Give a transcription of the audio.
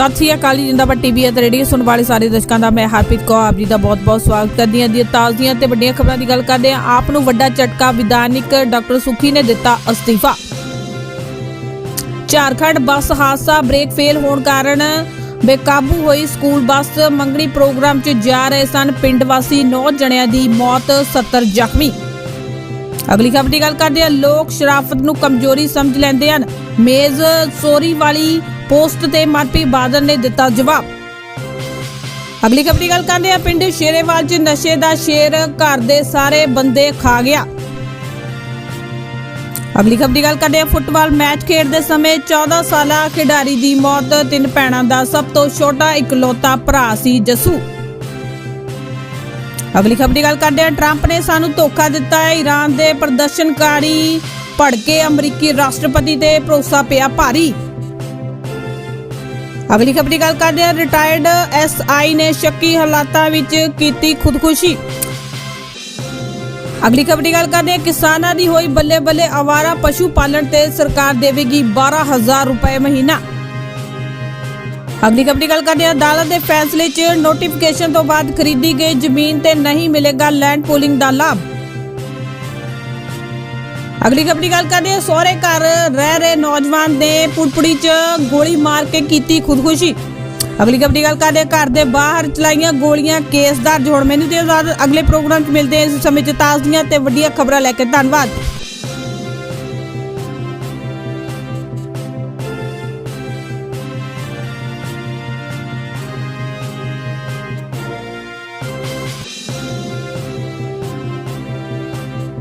ਸਤਿ ਸ੍ਰੀ ਅਕਾਲ ਜੀ ਜਿੰਦਾਬਾਦ ਟੀਵੀ ਅਤੇ ਰੇਡੀਓ ਸੁਣਨ ਵਾਲੇ ਸਾਰੇ ਦਰਸ਼ਕਾਂ ਦਾ ਮੈਂ ਹਰਪ੍ਰੀਤ ਕੌਰ ਆਪ ਜੀ ਦਾ ਬਹੁਤ-ਬਹੁਤ ਸਵਾਗਤ ਕਰਦੀ ਹਾਂ। ਜੀ ਤਾਜ਼ੀਆਂ ਤੇ ਵੱਡੀਆਂ ਖਬਰਾਂ ਦੀ ਗੱਲ ਕਰਦੇ ਹਾਂ। ਆਪ ਨੂੰ ਵੱਡਾ ਝਟਕਾ ਵਿਧਾਨਿਕ ਡਾਕਟਰ ਸੁਖੀ ਨੇ ਦਿੱਤਾ ਅਸਤੀਫਾ। ਝਾਰਖੰਡ ਬੱਸ ਹਾਦਸਾ ਬ੍ਰੇਕ ਫੇਲ ਹੋਣ ਕਾਰਨ ਬੇਕਾਬੂ ਹੋਈ ਸਕੂਲ ਬੱਸ। ਮੰਗਣੀ ਪ੍ਰੋਗਰਾਮ 'ਚ ਜਾ ਰਹੇ ਸਨ ਪਿੰਡ ਵਾਸੀ। 9 ਜਣਿਆਂ ਦੀ ਮੌਤ 70 ਜ਼ਖਮੀ। ਅਗਲੀ ਖਬਰ ਦੀ ਗੱਲ ਕਰਦੇ ਹਾਂ। ਲੋਕ ਸ਼ਰਾਫਤ ਨੂੰ ਕਮਜ਼ੋਰੀ ਸਮਝ ਲੈਂਦੇ ਹਨ। ਮੇਜ਼, ਸੋਰੀ ਵਾਲੀ ਪੋਸਟ ਤੇ ਮਨਪ੍ਰੀਤ ਬਾਦਲ ਨੇ ਦਿੱਤਾ ਜਵਾਬ। ਅਗਲੀ ਖਬਰ ਦੀ ਗੱਲ ਕਰਦੇ ਹਾਂ, ਪਿੰਡ ਸ਼ੇਰੇਵਾਲ 'ਚ ਨਸ਼ੇ ਦਾ ਸ਼ੇਰ, ਘਰ ਦੇ ਸਾਰੇ ਬੰਦੇ ਖਾ ਗਿਆ। ਅਗਲੀ ਖਬਰ ਦੀ ਗੱਲ ਕਰਦੇ ਹਾਂ, ਫੁੱਟਬਾਲ ਮੈਚ ਖੇਡਦੇ ਸਮੇਂ 14 ਸਾਲਾ ਖਿਡਾਰੀ ਦੀ ਮੌਤ, ਤਿੰਨ ਭੈਣਾਂ ਦਾ ਸਭ ਤੋਂ ਛੋਟਾ ਇਕਲੌਤਾ ਭਰਾ ਸੀ ਜਸੂ। ਅਗਲੀ ਖਬਰ ਦੀ ਗੱਲ ਕਰਦੇ ਹਾਂ, ਟਰੰਪ ਨੇ ਸਾਨੂੰ ਧੋਖਾ ਦਿੱਤਾ ਹੈ, ਈਰਾਨ ਦੇ ਪ੍ਰਦਰਸ਼ਨਕਾਰੀ ਭੜਕੇ ਅਮਰੀਕੀ ਰਾਸ਼ਟਰਪਤੀ ਤੇ ਭਰੋਸਾ ਪਿਆ ਭਾਰੀ। ਅਗਲੀ ਖਬਰ ਦੀ ਗੱਲ ਕਰਦੇ ਹਾਂ ਰਿਟਾਇਰਡ ਐਸਆਈ ਨੇ ਸ਼ੱਕੀ ਹਾਲਾਤਾਂ ਵਿੱਚ ਕੀਤੀ ਖੁਦਕੁਸ਼ੀ। ਅਗਲੀ ਖਬਰ ਦੀ ਗੱਲ ਕਰਦੇ ਹਾਂ, ਕਿਸਾਨਾਂ ਦੀ ਹੋਈ ਬੱਲੇ ਬੱਲੇ ਆਵਾਰਾ ਪਸ਼ੂ ਪਾਲਣ ਤੇ ਸਰਕਾਰ ਦੇਵੇਗੀ 12000 ਰੁਪਏ ਮਹੀਨਾ। ਅਗਲੀ ਖਬਰ ਦੀ ਗੱਲ ਕਰਦੇ ਹਾਂ, ਅਦਾਲਤ ਦੇ ਫੈਸਲੇ 'ਚ ਨੋਟੀਫਿਕੇਸ਼ਨ ਤੋਂ ਬਾਅਦ ਖਰੀਦੀ ਗਈ ਜ਼ਮੀਨ ਤੇ ਨਹੀਂ ਮਿਲੇਗਾ ਲੈਂਡ ਪੂਲਿੰਗ ਦਾ ਲਾਭ। ਅਗਲੀ ਖਬਰ ਦੀ ਗੱਲ ਕਰਦੇ ਹਾਂ। ਸਹੁਰੇ ਘਰ ਰਹਿ ਰਹੇ ਨੌਜਵਾਨ ਨੇ ਪੁੜਪੁੜੀ 'ਚ ਗੋਲੀ ਮਾਰ ਕੇ ਕੀਤੀ ਖੁਦਕੁਸ਼ੀ। ਅਗਲੀ ਖਬਰ ਦੀ ਗੱਲ ਕਰਦੇ ਘਰ ਦੇ ਬਾਹਰ ਚਲਾਈਆਂ ਗੋਲੀਆਂ ਕੇਸ ਦਰਜ ਹੋਣ ਮੈਨੂੰ ਤੇ ਅਗਲੇ ਪ੍ਰੋਗਰਾਮ 'ਚ ਮਿਲਦੇ ਹਾਂ ਇਸ ਸਮੇਂ 'ਚ ਤਾਜ਼ੀਆਂ ਤੇ ਵੱਡੀਆਂ ਖਬਰਾਂ ਲੈ ਕੇ ਧੰਨਵਾਦ।